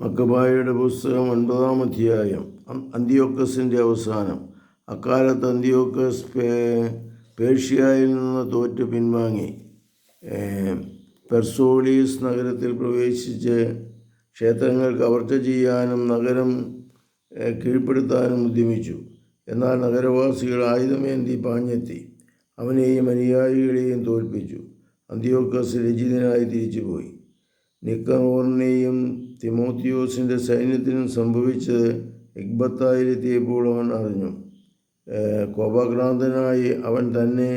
മക്കബായയുടെ പുസ്തകം ഒൻപതാം അധ്യായം അന്തിയോക്കസിന്റെ അവസാനം. അക്കാലത്ത് അന്തിയോക്കസ് പേ പേർഷ്യയിൽ നിന്ന് തോറ്റ് പിൻവാങ്ങി. പെർസോളീസ് നഗരത്തിൽ പ്രവേശിച്ച് ക്ഷേത്രങ്ങൾ കവർച്ച ചെയ്യാനും നഗരം കീഴ്പ്പെടുത്താനും ഉദ്യമിച്ചു. എന്നാൽ നഗരവാസികൾ ആയുധമേന്തി പാഞ്ഞെത്തി. അവനെയും അനുയായികളെയും തോൽപ്പിച്ചു. അന്തിയോക്കസ് രചിതനായി തിരിച്ചുപോയി. നിക്കനോറിനെയും തിമോത്തിയോസിന്റെ സൈന്യത്തിനും സംഭവിച്ചത് എഗ്ബത്തായിലെത്തിയപ്പോൾ അവൻ അറിഞ്ഞു. കോപാക്രാന്തനായി അവൻ തന്നെ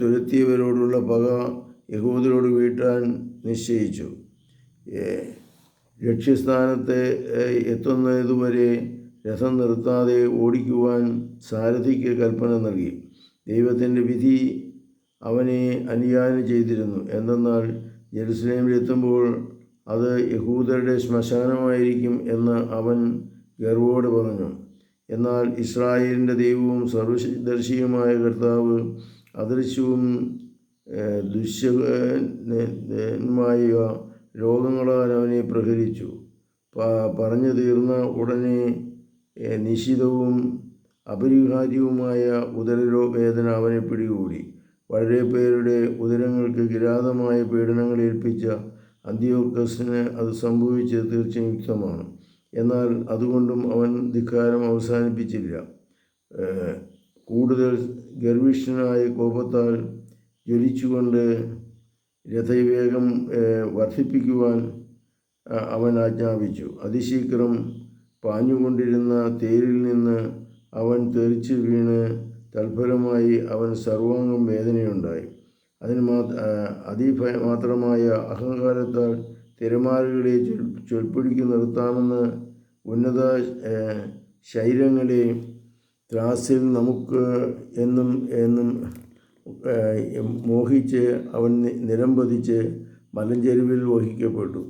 തുരത്തിയവരോടുള്ള പക യഹൂദരോട് വീട്ടാൻ നിശ്ചയിച്ചു. ലക്ഷ്യസ്ഥാനത്ത് എത്തുന്നതുവരെ രസം നിർത്താതെ ഓടിക്കുവാൻ സാരഥിക്ക് കൽപ്പന നൽകി. ദൈവത്തിന്റെ വിധി അവനെ അനുയാനം ചെയ്തിരുന്നു. എന്തെന്നാൽ ജെറുസലേമിലെത്തുമ്പോൾ അത് യഹൂദരുടെ ശ്മശാനമായിരിക്കും എന്ന് അവൻ ഗർവോട് പറഞ്ഞു. എന്നാൽ ഇസ്രായേലിന്റെ ദൈവവും സർവദർശിയുമായ കർത്താവ് അദൃശ്യവും ദുശ്യമായ രോഗങ്ങളാൽ അവനെ പ്രഹരിച്ചു. പറഞ്ഞു തീർന്ന ഉടനെ നിശിതവും അപരിഹാര്യവുമായ ഉദരരോ വേദന അവനെ പിടികൂടി. വളരെ പേരുടെ ഉദരങ്ങൾക്ക് കിരാതമായ പീഡനങ്ങൾ ഏൽപ്പിച്ച അന്ത്യോക്കസിന് അത് സംഭവിച്ചത് തീർച്ചയായും യുക്തമാണ്. എന്നാൽ അതുകൊണ്ടും അവൻ ധിക്കാരം അവസാനിപ്പിച്ചില്ല. കൂടുതൽ ഗർവിഷ്ഠനായ കോപത്താൽ ജ്വലിച്ചുകൊണ്ട് രഥവേഗം വർദ്ധിപ്പിക്കുവാൻ അവൻ ആജ്ഞാപിച്ചു. അതിശീഘ്രം പാഞ്ഞുകൊണ്ടിരുന്ന തേരിൽ നിന്ന് അവൻ തെറിച്ച് വീണ് തൽഫലമായി അവൻ സർവാംഗം വേദനയുണ്ടായി. അതിന് മാ അതിഭയ മാത്രമായ അഹങ്കാരത്താൽ തിരമാലകളെ ചൊൽപ്പിടിക്കു നിർത്താമെന്ന് ഉന്നത ശൈലങ്ങളെ ത്രാസിൽ നമുക്ക് എന്നും എന്നും മോഹിച്ച് അവൻ നിലംപതിച്ച് മലഞ്ചെരുവിൽ വഹിക്കപ്പെട്ടു.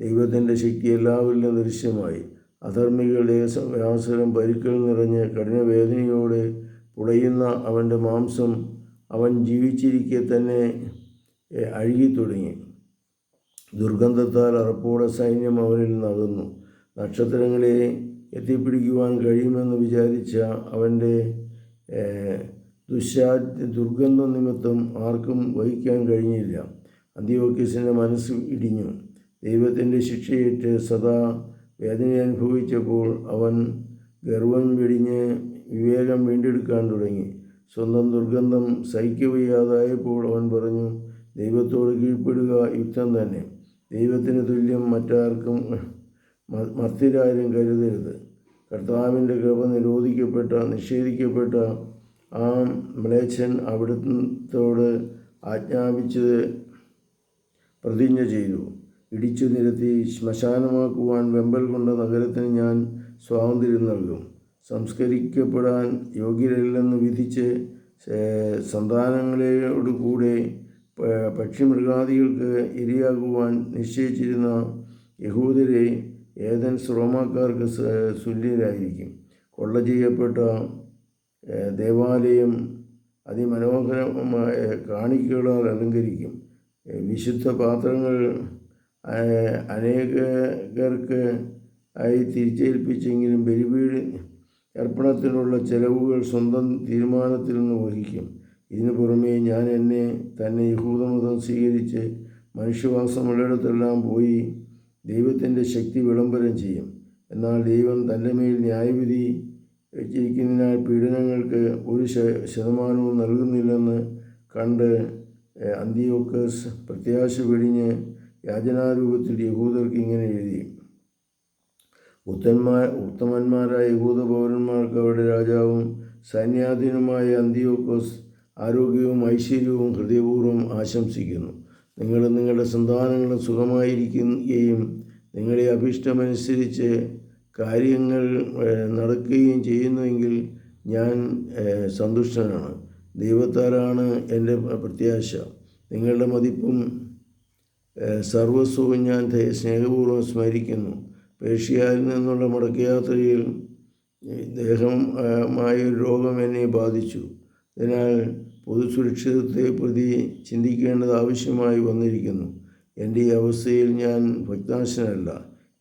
ദൈവത്തിന്റെ ശക്തി എല്ലാവരിലും ദൃശ്യമായി. അധർമ്മികളുടെ അവസരം പരിക്കൽ നിറഞ്ഞ് കഠിനവേദനയോടെ പുളയുന്ന അവന്റെ മാംസം അവൻ ജീവിച്ചിരിക്കെ തന്നെ അഴുകിത്തുടങ്ങി. ദുർഗന്ധത്താൽ അറപ്പോടെ സൈന്യം അവനിൽ നകന്നു. നക്ഷത്രങ്ങളെ എത്തിപ്പിടിക്കുവാൻ കഴിയുമെന്ന് വിചാരിച്ച അവന്റെ ദുശാ ദുർഗന്ധ നിമിത്തം ആർക്കും വഹിക്കാൻ കഴിഞ്ഞില്ല. അന്തിയോക്കിസിന്റെ മനസ്സ് ഇടിഞ്ഞു. ദൈവത്തിന്റെ ശിക്ഷയേറ്റ് സദാ വേദന അനുഭവിച്ചപ്പോൾ അവൻ ഗർവം വെടിഞ്ഞ് വിവേകം വീണ്ടെടുക്കാൻ തുടങ്ങി. സ്വന്തം ദുർഗന്ധം സഹിക്കവയ്യാതായപ്പോൾ അവൻ പറഞ്ഞു ദൈവത്തോട് കീഴ്പ്പെടുക യുക്തം തന്നെ. ദൈവത്തിന് തുല്യം മറ്റാർക്കും മർത്തിരാരും കരുതരുത്. കർത്താവിന്റെ കൃപ നിരോധിക്കപ്പെട്ട നിഷേധിക്കപ്പെട്ട ആ മ്ലേച്ഛൻ അവിടുത്തോട് ആജ്ഞാപിച്ചത് പ്രതിജ്ഞ ചെയ്തു. ഇടിച്ചു നിരത്തി ശ്മശാനമാക്കുവാൻ വെമ്പൽ കൊണ്ട നഗരത്തിന് ഞാൻ സ്വാതന്ത്ര്യം നൽകും. സംസ്കരിക്കപ്പെടാൻ യോഗ്യരല്ലെന്ന് വിധിച്ച് സന്താനങ്ങളോടുകൂടെ പക്ഷിമൃഗാദികൾക്ക് ഇരയാകുവാൻ നിശ്ചയിച്ചിരുന്ന യഹൂദരെ ഏതൻസ് റോമാക്കാർക്ക് സുല്യരായിരിക്കും. കൊള്ള ചെയ്യപ്പെട്ട ദേവാലയം അതിമനോഹരമായ കാണിക്കകളാൽ അലങ്കരിക്കും. വിശുദ്ധ പാത്രങ്ങൾ അനേകർക്ക് ആയി തിരിച്ചേൽപ്പിച്ചെങ്കിലും ബലിപീഠ അർപ്പണത്തിനുള്ള ചെലവുകൾ സ്വന്തം തീരുമാനത്തിൽ നിന്ന് വഹിക്കും. ഇതിനു പുറമേ ഞാൻ എന്നെ തന്നെ യഹൂദമതം സ്വീകരിച്ച് മനുഷ്യവാസമുള്ളിടത്തെല്ലാം പോയി ദൈവത്തിന്റെ ശക്തി വിളംബരം ചെയ്യും. എന്നാൽ ദൈവം തന്റെ മേൽ ന്യായവിധി വെച്ചിരിക്കുന്നതിനാൽ പീഡനങ്ങൾക്ക് ഒരു ശതമാനവും നൽകുന്നില്ലെന്ന് കണ്ട് അന്തിയോക്കസ് പ്രത്യാശ വെടിഞ്ഞ് യാചനാരൂപത്തിൽ യഹൂദർക്ക് ഇങ്ങനെ എഴുതി. ഉത്തന്മാർ ഉത്തമന്മാരായ യഹൂദ പൗരന്മാർക്ക് അവരുടെ രാജാവും സൈന്യാധീനമായ അന്തിയോക്കോസ് ആരോഗ്യവും ഐശ്വര്യവും ഹൃദയപൂർവം ആശംസിക്കുന്നു. നിങ്ങൾ നിങ്ങളുടെ സന്താനങ്ങളും സുഖമായിരിക്കുകയും നിങ്ങളെ അഭിഷ്ടമനുസരിച്ച് കാര്യങ്ങൾ നടക്കുകയും ചെയ്യുന്നുവെങ്കിൽ ഞാൻ സന്തുഷ്ടനാണ്. ദൈവത്താലാണ് എന്റെ പ്രത്യാശ. നിങ്ങളുടെ മതിപ്പും സർവസ്വവും ഞാൻ സ്നേഹപൂർവം സ്മരിക്കുന്നു. പേർഷ്യയിൽ നിന്നുള്ള മടക്കയാത്രയിൽ ദേഹമായ ഒരു രോഗം എന്നെ ബാധിച്ചു. അതിനാൽ പൊതുസുരക്ഷിതത്തെ പ്രതി ചിന്തിക്കേണ്ടത് ആവശ്യമായി വന്നിരിക്കുന്നു. എന്റെ ഈ അവസ്ഥയിൽ ഞാൻ ഭക്താശനല്ല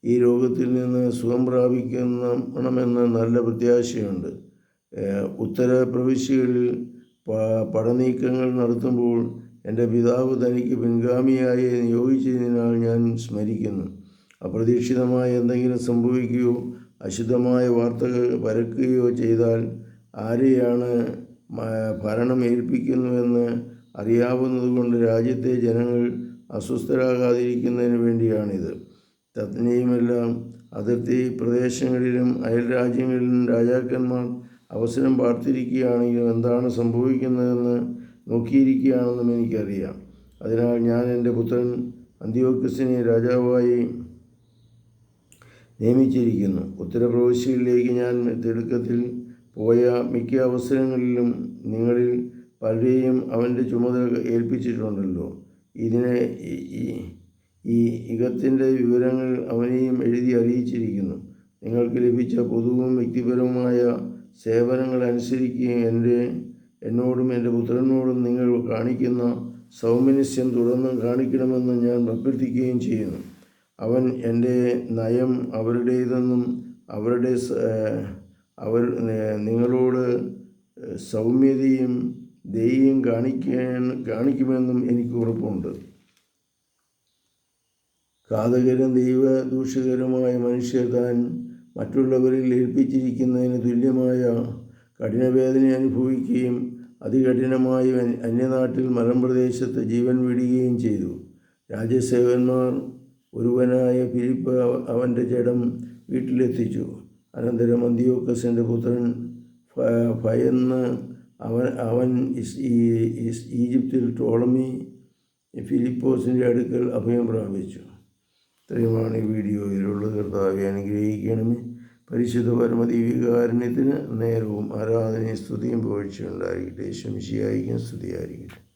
ഈ രോഗത്തിൽ നിന്ന് സുഖം പ്രാപിക്കണമെന്ന് നല്ല പ്രത്യാശയുണ്ട്. ഉത്തര പ്രവിശ്യകളിൽ പടനീക്കങ്ങൾ നടത്തുമ്പോൾ എന്റെ പിതാവ് തനിക്ക് പിൻഗാമിയായി നിയോഗിച്ചതിനാൽ ഞാൻ സ്മരിക്കുന്നു. അപ്രതീക്ഷിതമായ എന്തെങ്കിലും സംഭവിക്കുകയോ അശുദ്ധമായ വാർത്തകൾ പരക്കുകയോ ചെയ്താൽ ആരെയാണ് ഭരണം ഏൽപ്പിക്കുന്നുവെന്ന് അറിയാവുന്നതുകൊണ്ട് രാജ്യത്തെ ജനങ്ങൾ അസ്വസ്ഥരാകാതിരിക്കുന്നതിന് വേണ്ടിയാണിത്. തത്നെയുമെല്ലാം അതിർത്തി പ്രദേശങ്ങളിലും അയൽ രാജ്യങ്ങളിലും രാജാക്കന്മാർ അവസരം പാർത്തിരിക്കുകയാണെങ്കിലും എന്താണ് സംഭവിക്കുന്നതെന്ന് നോക്കിയിരിക്കുകയാണെന്നും എനിക്കറിയാം. അതിനാൽ ഞാൻ എന്റെ പുത്രൻ അന്ത്യോക്കസിനെ രാജാവായി നിയമിച്ചിരിക്കുന്നു. ഉത്തരപ്രവിശ്യയിലേക്ക് ഞാൻ തിടുക്കത്തിൽ പോയ മിക്ക അവസരങ്ങളിലും നിങ്ങളിൽ പലരെയും അവന്റെ ചുമതല ഏൽപ്പിച്ചിട്ടുണ്ടല്ലോ. ഇതിനെ ഈ- ഇകത്തിന്റെ വിവരങ്ങൾ അവനെയും എഴുതി അറിയിച്ചിരിക്കുന്നു. നിങ്ങൾക്ക് ലഭിച്ച പൊതുവും വ്യക്തിപരവുമായ സേവനങ്ങൾ അനുസരിക്കുകയും എന്റെ എന്നോടും എന്റെ പുത്രനോടും നിങ്ങൾ കാണിക്കുന്ന സൗമനസ്യം തുടർന്നും കാണിക്കണമെന്ന് ഞാൻ അഭ്യർത്ഥിക്കുകയും ചെയ്യുന്നു. അവൻ എന്റെ നയം അവരുടേതെന്നും അവരുടെ അവർ നിങ്ങളോട് സൗമ്യതയും ദയയും കാണിക്കാൻ കാണിക്കുമെന്നും എനിക്ക് ഉറപ്പുണ്ട്. ഘാതകരും ദൈവദൂഷകരുമായ മനുഷ്യർ താൻ മറ്റുള്ളവരിൽ ഏൽപ്പിച്ചിരിക്കുന്നതിന് തുല്യമായ കഠിനവേദന അനുഭവിക്കുകയും അതികഠിനമായി അന്യനാട്ടിൽ മലമ്പ്രദേശത്ത് ജീവൻ വിടുകയും ചെയ്തു. രാജ്യസേവന്മാർ ഒരുവനായ ഫിലിപ്പ് അവ- അവന്റെ ജഡം വീട്ടിലെത്തിച്ചു. അനന്തരം അന്തിയോക്കസിന്റെ പുത്രൻ ഭയന്ന് അവൻ അവൻ ഈജിപ്തിൽ ടോളമി ഫിലിപ്പോസിന്റെ അടുക്കൽ അഭയം പ്രാപിച്ചു. ഇത്രയുമാണ് ഈ വീഡിയോയിലുള്ളത്. കർത്താവെ അനുഗ്രഹിക്കണമേ. പരിശുദ്ധ പരമദീവികാരുണ്യത്തിന് നേരവും ആരാധനയും സ്തുതിയും പോഴ്ചയുണ്ടായിരിക്കട്ടെ ശംശിയായിരിക്കും സ്തുതിയായിരിക്കട്ടെ.